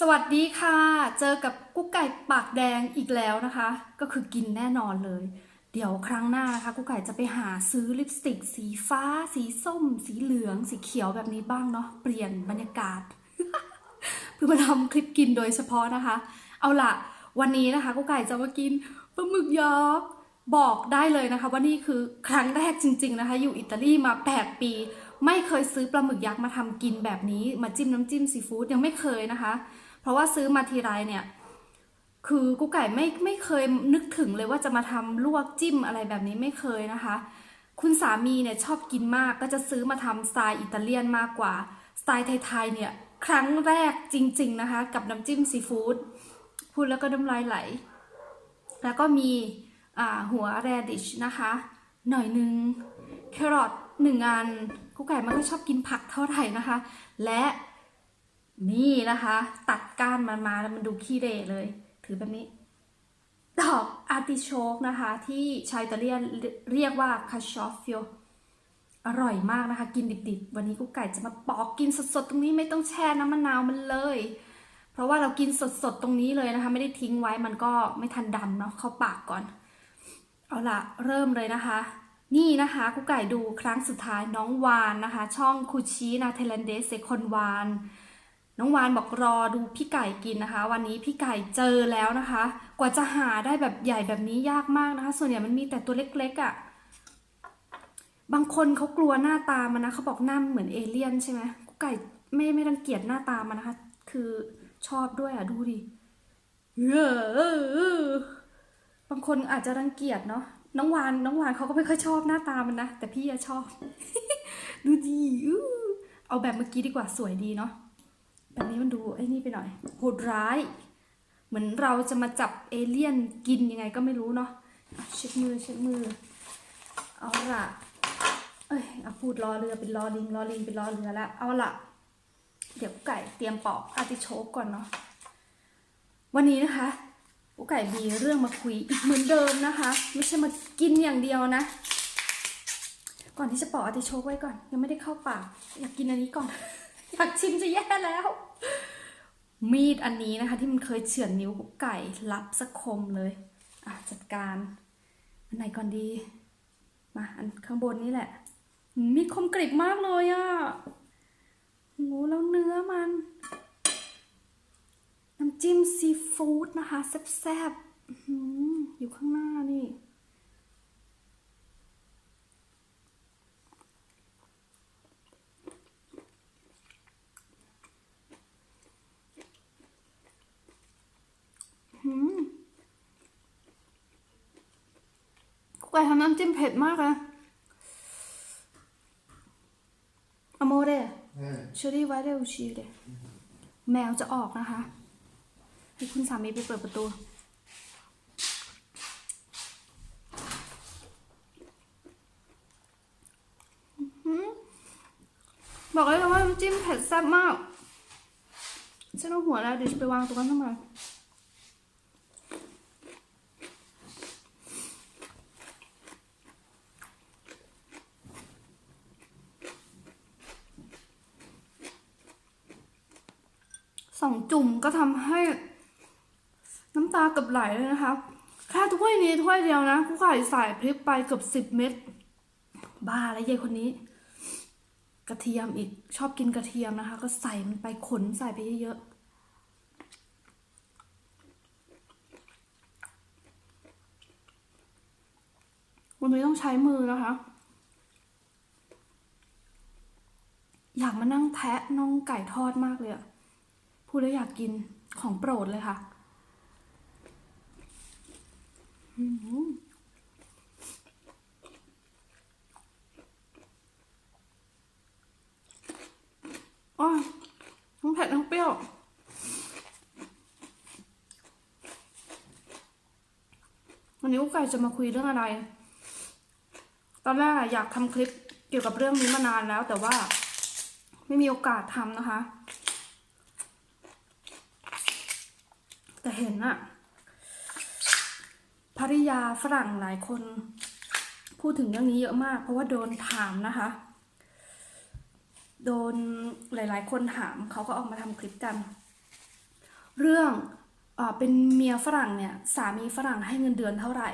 สวัสดีค่ะ เจอกับกุ๊กไก่ปากแดงอีกแล้วนะคะ ก็คือกินแน่นอนเลย เดี๋ยวครั้งหน้านะคะกุ๊กไก่จะไปหาซื้อลิปสติก สีฟ้า สีส้ม สีเหลือง สีเขียวแบบนี้บ้างเนาะเปลี่ยนบรรยากาศ เพื่อมาทำคลิปกินโดยเฉพาะนะคะ เอาล่ะ วันนี้นะคะกุ๊กไก่จะมากินปลาหมึกยักบอกได้เลยนะคะ ว่านี่คือครั้งแรกจริง ๆนะคะ อยู่อิตาลีมา 8 ปี ไม่เคยซื้อปลาหมึกยักษ์มาทำกินแบบนี้มาจิ้มน้ำจิ้มซีฟู้ดยังไม่เคยนะคะ เพราะว่าซื้อมาทีไรเนี่ย คือกุ๊กไก่ไม่ไม่เคยนึกถึงเลยว่าจะมาทำลวกจิ้มอะไรแบบนี้ไม่เคยนะคะ คุณสามีเนี่ยชอบกินมากก็จะซื้อมาทำสไตล์อิตาเลียนมากกว่าสไตล์ไทยๆเนี่ยครั้งแรกจริง ๆนะคะ กับน้ำจิ้มซีฟู้ดพูดแล้วก็น้ำลายไหล แล้วก็มีหัวแรดิชนะคะ หน่อยนึงแครอทหนึ่งอัน กุ๊กไก่ไมันก็ชอบกินผักเท่าไหร่นะคะ และนี่นะคะ ตัดก้านมันมาแล้วมันดูขี้เหร่เลย ถือแบบนี้ ดอกอาร์ติโชกนะคะ ที่ชาวอิตาเลียนเรียกว่าคาชอฟฟิโออร่อยมากนะคะ กินดิบๆ วันนี้กุ๊กไก่จะมาปอกกินสดๆ ตรงนี้ไม่ต้องแช่น้ำมะนาวมันเลย เพราะว่าเรากินสดๆ ตรงนี้เลยนะคะ ไม่ได้ทิ้งไว้มันก็ไม่ทันดำเนาะเข้าปากก่อน เอาล่ะเริ่มเลยนะคะ นี่นะคะกุ๊กไก่ดูครั้งสุดท้ายน้องวานนะคะ ช่องคูชินาเทเลนเดสเซคอนวานน้องวานบอกรอดูพี่ไก่กินนะคะ วันนี้พี่ไก่เจอแล้วนะคะ กว่าจะหาได้แบบใหญ่แบบนี้ยากมากนะคะ ส่วนใหญ่มันมีแต่ตัวเล็กๆอะ่ะบางคนเขากลัวหน้าตามันนะเขาบอกหน้ามันเหมือนเอเลี่ยนใช่ไหมกุ๊กไก่ไม่ไม่รังเกียจหน้าตามันนะคะ คือชอบด้วยอะดูดิเออบางคนอาจจะรังเกียจเนาะ น้องวานน้องวานเขาก็ไม่ค่อยชอบหน้าตามันนะ แต่พี่อะชอบ ดูดีอู้เอาแบบเมื่อกี้ดีกว่าสวยดีเนาะแบบนี้มันดูไอ้นี่ไปหน่อยโหดร้าย เหมือนเราจะมาจับเอเลี่ยนกินยังไงก็ไม่รู้เนาะเช็ดมือเช็ดมือเอาละเอ้ยเอาพูดรอเรือเป็นรอลิงรอลิงเป็นรอเรือแล้วเอาละเดี๋ยวไก่เตรียมปอกอาติโชกก่อนเนาะวันนี้นะคะ กุ๊กไก่มีเรื่องมาคุยอีกเหมือนเดิมนะคะ ไม่ใช่มากินอย่างเดียวนะ ก่อนที่จะปอกอาติโชกไว้ก่อน ยังไม่ได้เข้าปากอยากกินอันนี้ก่อน อยากชิมจะแย่แล้ว มีดอันนี้นะคะ ที่มันเคยเฉือนนิ้วกุ๊กไก่รับสักคมเลยอะจัดการอันไหนก่อนดีมาอันข้างบนนี่แหละมมีดคมกริบมากเลยอะ่ะโหแล้วเนื้อมัน น้ำจิ้มซีฟู้ดนะคะแซ่บๆอื้อหืออยู่ข้างหน้านี่หืมกุ๊กไก่ทำน้ำจิ้มเผ็ดมากเลยอโมเร Eh, ชอรี่ไวเดลชีเดแมวจะออกนะคะ ให้คุณสามีไปเปิดประตู บอกเลยว่าน้ำจิ้มเผ็ดแซ่บมากฉันเอาหัวแล้วเดี๋ยวจะไปวางตรงนั้นทำไมสองจุ่มก็ทำให้ำตากับไหลเลยนะคะ แค่ถ้วยนี้ถ้วยเดียวนะกูไก่ใส่พริกไปเกือบสิบเม็ดบ้าแล้วยายคนนี้ กระเทียมอีกชอบกินกระเทียมนะคะ ก็ใส่มันไปขนใส่ไปเยอะๆวันนี้ต้องใช้มือนะคะ อยากมานั่งแทะน่องไก่ทอดมากเลยอะพูดแล้วอยากกินของโปรดเลยค่ะ อืมอ้าทั้งเผ็ดทั้งเปรี้ยววันนี้กุ๊กไก่จะมาคุยเรื่องอะไร ตอนแรกอยากทำคลิปเกี่ยวกับเรื่องนี้มานานแล้ว แต่ว่าไม่มีโอกาสทำนะคะ แต่เห็นอะ ภริยาฝรั่งหลายคน พูดถึงเรื่องนี้เยอะมาก เพราะว่าโดนถามนะคะ โดนหลาย ๆ คนถามเขาก็ออกมาทำคลิปกัน เรื่องอเป็นเมียฝรั่งเนี่ย สามีฝรั่งให้เงินเดือนเท่าไหร่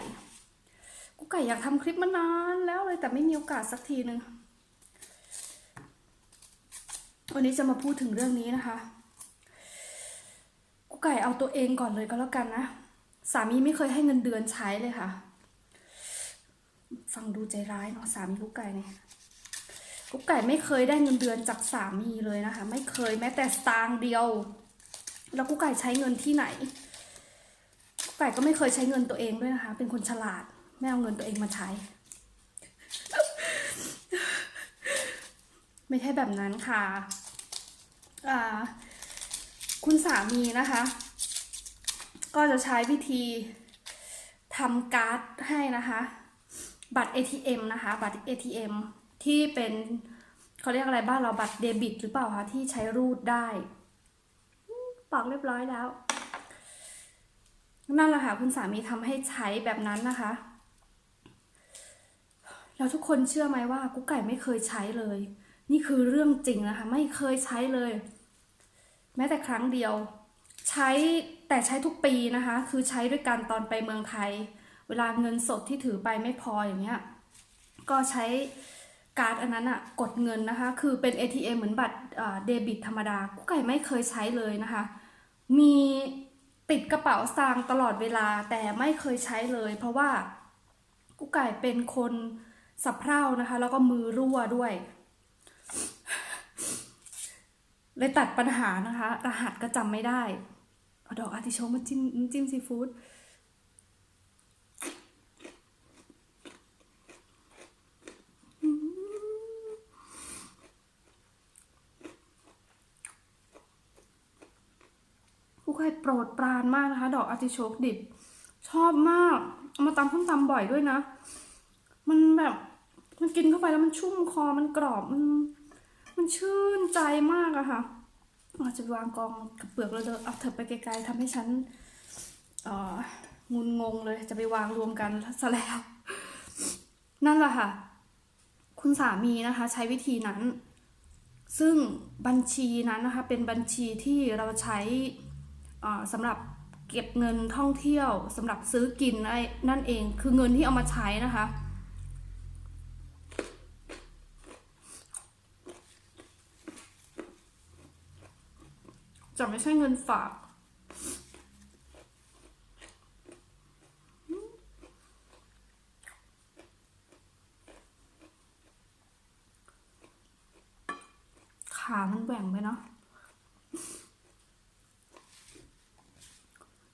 กุ๊กไก่อยากทำคลิปมานานแล้วเลยแต่ไม่มีโอกาสสักทีนึงวันนี้จะมาพูดถึงเรื่องนี้นะคะกุ๊กไก่เอาตัวเองก่อนเลยก็แล้วกันนะ สามีไม่เคยให้เงินเดือนใช้เลยค่ะ ฟังดูใจร้ายเนาะสามีกุ๊กไก่เนี่ยกุ๊กไก่ไม่เคยได้เงินเดือนจากสามีเลยนะคะ ไม่เคยแม้แต่สตางค์เดียว แล้วกุ๊กไก่ใช้เงินที่ไหนกุ๊กไก่ก็ไม่เคยใช้เงินตัวเองด้วยนะคะ เป็นคนฉลาดไม่เอาเงินตัวเองมาใช้ ไม่ใช่แบบนั้นค่ะ อ่า คุณสามีนะคะ ก็จะใช้วิธีทำการ์ดให้นะคะ บัตร ATM นะคะ บัตร ATM ที่เป็นเขาเรียกอะไรบ้านเราบัตรเดบิต หรือเปล่าคะที่ใช้รูดได้ปอกเรียบร้อยแล้ว นั่นแหละค่ะคุณสามีทำให้ใช้แบบนั้นนะคะแล้วทุกคนเชื่อไหมว่ากุ๊กไก่ไม่เคยใช้เลย นี่คือเรื่องจริงนะคะ ไม่เคยใช้เลย แม้แต่ครั้งเดียว ใช้แต่ใช้ทุกปีนะคะ คือใช้ด้วยกันตอนไปเมืองไทย เวลาเงินสดที่ถือไปไม่พออย่างเงี้ยก็ใช้การ์ดอันนั้นอะกดเงินนะคะ คือเป็น ATM เหมือนบัตรเดบิตธรรมดากุ๊กไก่ไม่เคยใช้เลยนะคะ มีติดกระเป๋าสตางค์ตลอดเวลาแต่ไม่เคยใช้เลย เพราะว่ากุ๊กไก่เป็นคนสับเพร่านะคะ แล้วก็มือรั่วด้วย เลยตัดปัญหานะคะ รหัสก็จำไม่ได้ เอาดอกอาติโชกมาจิ้มจิ้มซีฟู้ดผู้ใครโปรดปรานมากนะคะ ดอกอาติโชกดิบ ชอบมาก เอามาตำส้มตำบ่อยด้วยนะ มันแบบ มันกินเข้าไปแล้วมันชุ่มคอมันกรอบมัน มันชื่นใจมากอะค่ะอาจจะวางกองกับเปลือกแล้วเดี๋ยวเอาเถอะไปไกลๆทำให้ฉันเอ่องุนงงเลยจะไปวางรวมกันซะแล้ว นั่นแหละค่ะ คุณสามีนะคะ ใช้วิธีนั้น ซึ่งบัญชีนั้นนะคะ เป็นบัญชีที่เราใช้สำหรับเก็บเงินท่องเที่ยวสำหรับซื้อกินนั่นเอง คือเงินที่เอามาใช้นะคะ จะไม่ใช่เงินฝากขามันแหว่งไปเนาะ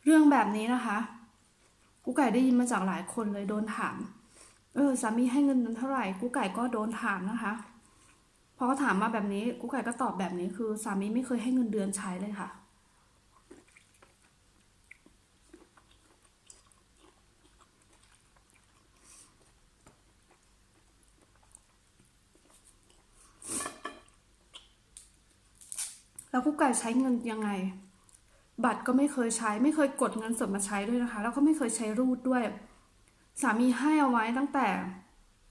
เรื่องแบบนี้นะคะ กูไก่ได้ยินมาจากหลายคนเลยโดนถาม เออสามีให้เงินเดือนเท่าไหร่ กูไก่ก็โดนถามนะคะ พอเขาถามมาแบบนี้กูไก่ก็ตอบแบบนี้คือสามีไม่เคยให้เงินเดือนใช้เลยค่ะ แล้วกูไก่ใช้เงินยังไง บัตรก็ไม่เคยใช้ ไม่เคยกดเงินสดมาใช้ด้วยนะคะ แล้วก็ไม่เคยใช้รูดด้วย สามีให้เอาไว้ตั้งแต่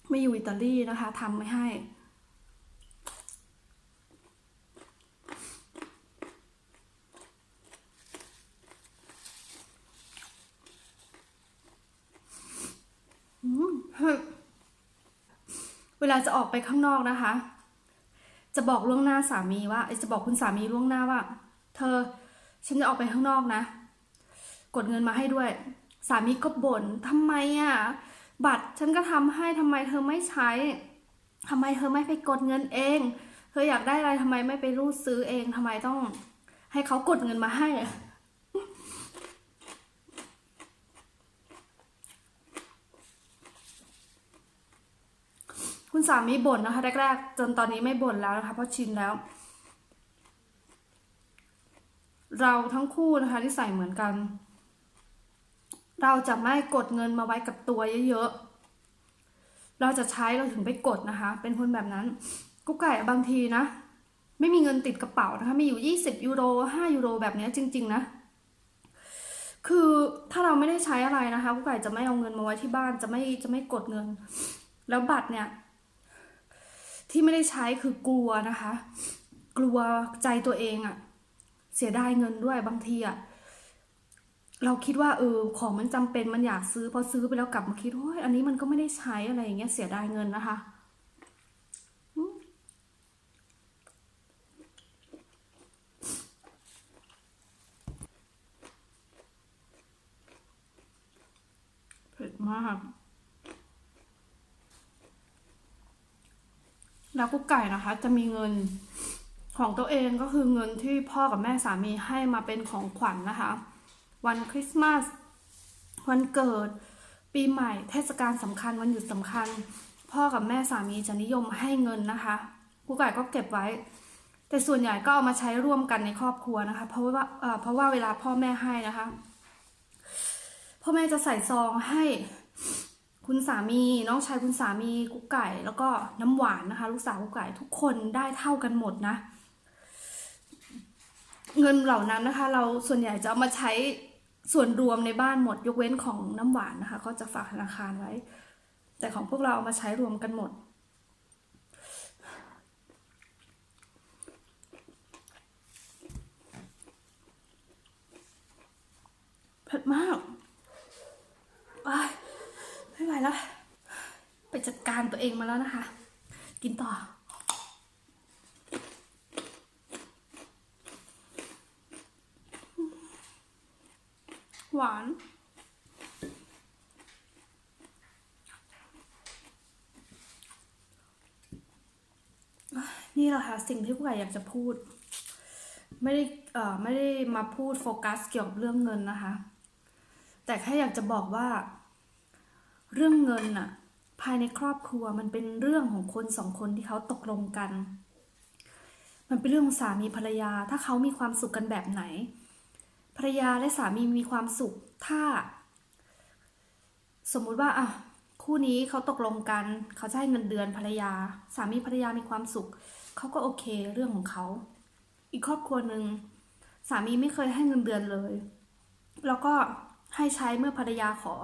ไม่อยู่อิตาลีนะคะทำไม่ให้ อืมเฮ้ยเวลาจะออกไปข้างนอกนะคะ จะบอกล่วงหน้าสามีว่าจะบอกคุณสามีล่วงหน้าว่า เธอฉันจะออกไปข้างนอกนะ กดเงินมาให้ด้วย สามีก็บ่นทำไมอะ บัตรฉันก็ทำให้ทำไมเธอไม่ใช้ทำไมเธอไม่ไปกดเงินเอง เธออยากได้อะไรทำไมไม่ไปรูดซื้อเองทำไมต้อง ให้เขากดเงินมาให้อะ คุณสามีบ่นนะคะแรกๆจนตอนนี้ไม่บ่นแล้วนะคะ เพราะชินแล้ว เราทั้งคู่นะคะที่ใส่เหมือนกัน เราจะไม่กดเงินมาไว้กับตัวเยอะๆเราจะใช้เราถึงไปกดนะคะ เป็นคนแบบนั้นกุ๊กไก่บางทีนะไม่มีเงินติดกระเป๋านะคะมีอยู่ 20 ยูโร 5 ยูโรแบบนี้จริง ๆ นะ คือถ้าเราไม่ได้ใช้อะไรนะคะกุ๊กไก่จะไม่เอาเงินมาไว้ที่บ้านจะไม่จะไม่กดเงิน แล้วบัตรเนี่ย ที่ไม่ได้ใช้คือกลัวนะคะ กลัวใจตัวเองอะเสียดายเงินด้วยบางทีอะเราคิดว่าเออของมันจำเป็นมันอยากซื้อพอซื้อไปแล้วกลับมาคิดโอ้ยอันนี้มันก็ไม่ได้ใช้อะไรอย่างเงี้ยเสียดายเงินนะคะเผ็ดมาก แล้วกุ๊กไก่นะคะ จะมีเงินของตัวเองก็คือเงินที่พ่อกับแม่สามีให้มาเป็นของขวัญนะคะ วันคริสต์มาสวันเกิด ปีใหม่ เทศกาลสำคัญวันหยุดสำคัญ พ่อกับแม่สามีจะนิยมให้เงินนะคะกุ๊กไก่ก็เก็บไว้ แต่ส่วนใหญ่ก็เอามาใช้ร่วมกันในครอบครัวนะคะ เพราะว่าเอ่อเพราะว่าเวลาพ่อแม่ให้นะคะ พ่อแม่จะใส่ซองให้ คุณสามีน้องชายคุณสามีกุ๊กไก่ แล้วก็น้ำหวานนะคะ ลูกสาวกุ๊กไก่ทุกคนได้เท่ากันหมดนะ เงินเหล่านั้นนะคะ เราส่วนใหญ่จะเอามาใช้ส่วนรวมในบ้านหมดยกเว้นของน้ำหวานนะคะ ก็จะฝากธนาคารไว้ แต่ของพวกเราเอามาใช้รวมกันหมด เผ็ดมากอ้าย ไม่ไหวแล้ว ไปจัดการตัวเองมาแล้วนะคะ กินต่อ หวานนี่แหละค่ะสิ่งที่ผู้ใหญ่อยากจะพูด ไม่ได้เอ่อไม่ได้มาพูดโฟกัสเกี่ยวกับเรื่องเงินนะคะ แต่แค่อยากจะบอกว่า เรื่องเงินน่ะภายในครอบครัวมันเป็นเรื่องของคนสองคนที่เขาตกลงกัน มันเป็นเรื่องของสามีภรรยา ถ้าเขามีความสุขกันแบบไหน ภรรยาและสามีมีความสุข ถ้า สมมุติว่าอะคู่นี้เขาตกลงกัน เขาจะให้เงินเดือนภรรยา สามีภรรยามีความสุข เขาก็โอเคเรื่องของเขา อีกครอบครัวหนึ่งสามีไม่เคยให้เงินเดือนเลย แล้วก็ให้ใช้เมื่อภรรยาขอ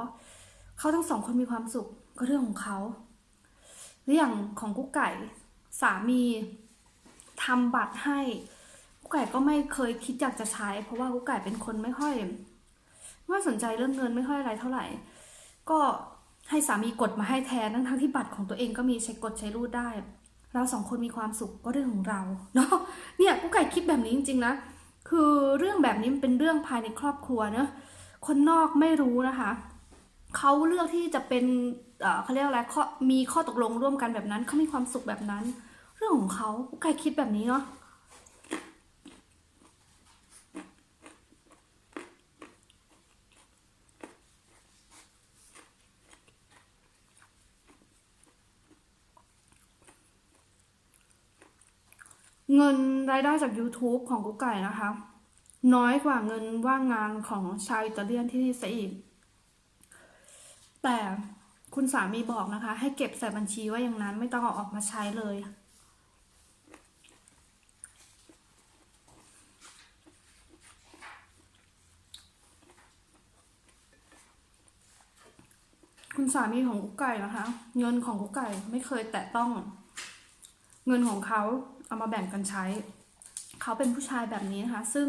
เขาทั้งสองคนมีความสุขก็เรื่องของเขาหรืออย่างของกุ๊กไก่สามีทำบัตรให้กุ๊กไก่ก็ไม่เคยคิดอยากจะใช้ เพราะว่ากุ๊กไก่เป็นคนไม่ค่อยไม่สนใจเรื่องเงินไม่ค่อยอะไรเท่าไหร่ ก็ให้สามีกดมาให้แทนทั้งทั้งที่บัตรของตัวเองก็มีใช้กดใช้รูดได้ เราสองคนมีความสุขก็เรื่องของเราเนาะเนี่ยกุ๊กไก่คิดแบบนี้จริงๆนะคือเรื่องแบบนี้มันเป็นเรื่องภายในครอบครัวเนอะคนนอกไม่รู้นะคะ เขาเลือกที่จะเป็นเขาเรียกอะไรมีข้อตกลงร่วมกันแบบนั้นเขามีความสุขแบบนั้น เรื่องของเขาใครคิดแบบนี้เนาะเงินรายได้จาก YouTube ของกุ๊กไก่นะคะ น้อยกว่าเงินว่างงานของชาวอิตาเลียนที่นี่ซะอีก แต่คุณสามีบอกนะคะ ให้เก็บใส่บัญชีไว้อย่างนั้น ไม่ต้องเอาออกมาใช้เลย คุณสามีของกุ๊กไก่นะคะ เงินของกุ๊กไก่ไม่เคยแตะต้อง เงินของเขาเอามาแบ่งกันใช้ เขาเป็นผู้ชายแบบนี้นะคะ ซึ่ง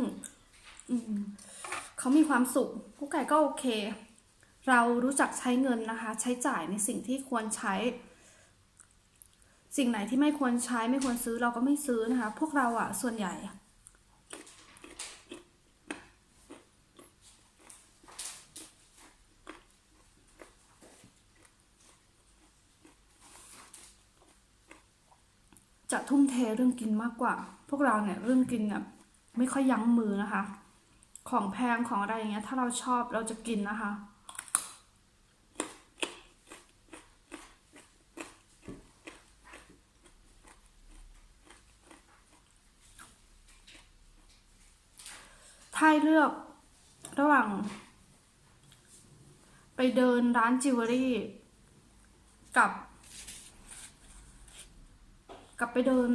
เขามีความสุขกุ๊กไก่ก็โอเค เรารู้จักใช้เงินนะคะ ใช้จ่ายในสิ่งที่ควรใช้ สิ่งไหนที่ไม่ควรใช้ไม่ควรซื้อเราก็ไม่ซื้อนะคะ พวกเราอะส่วนใหญ่จะทุ่มเทเรื่องกินมากกว่า พวกเราเนี่ยเรื่องกินเนี่ยไม่ค่อยยั้งมือนะคะ ของแพงของอะไรอย่างเงี้ยถ้าเราชอบเราจะกินนะคะ ถ้าให้เลือกระหว่าง ไปเดินร้านจิวเวลรี่ กับ กับไปเดิน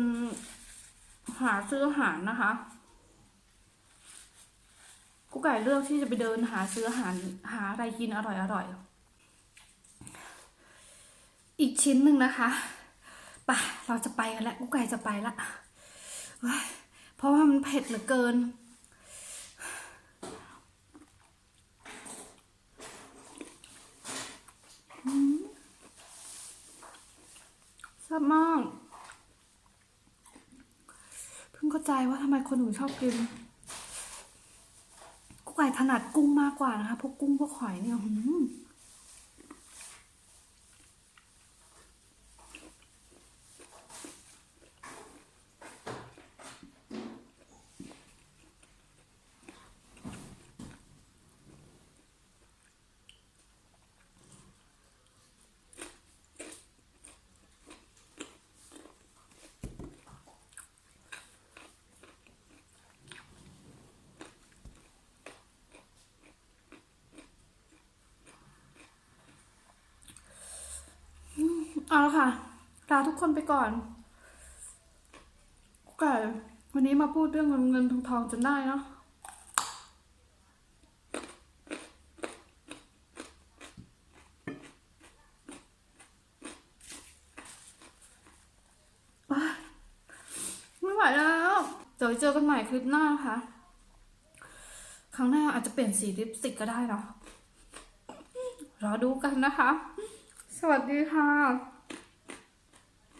หาซื้ออาหารนะคะกุ๊กไก่เลือกที่จะไปเดินหาซื้ออาหารหาอะไรกินอร่อยอร่อยอีกชิ้นหนึ่งนะคะไปเราจะไปกันแล้วกุ๊กไก่จะไปละเพราะว่ามันเผ็ดเหลือเกิน อืม ชอบมาก เพิ่งเข้าใจว่าทำไมคนอื่นชอบกินกุ้งไก่ถนัดกุ้งมากกว่านะคะ พวกกุ้งพวกหอยเนี่ยหืม เอาละค่ะลาทุกคนไปก่อนกุ๊กไก่วันนี้มาพูดเรื่องเงินเงินทองทองจนได้เนาะไม่ไหวแล้ว เดี๋ยวเจอกันใหม่คลิปหน้านะคะ ครั้งหน้าอาจจะเปลี่ยนสีลิปสติกก็ได้เนาะรอดูกันนะคะ สวัสดีค่ะ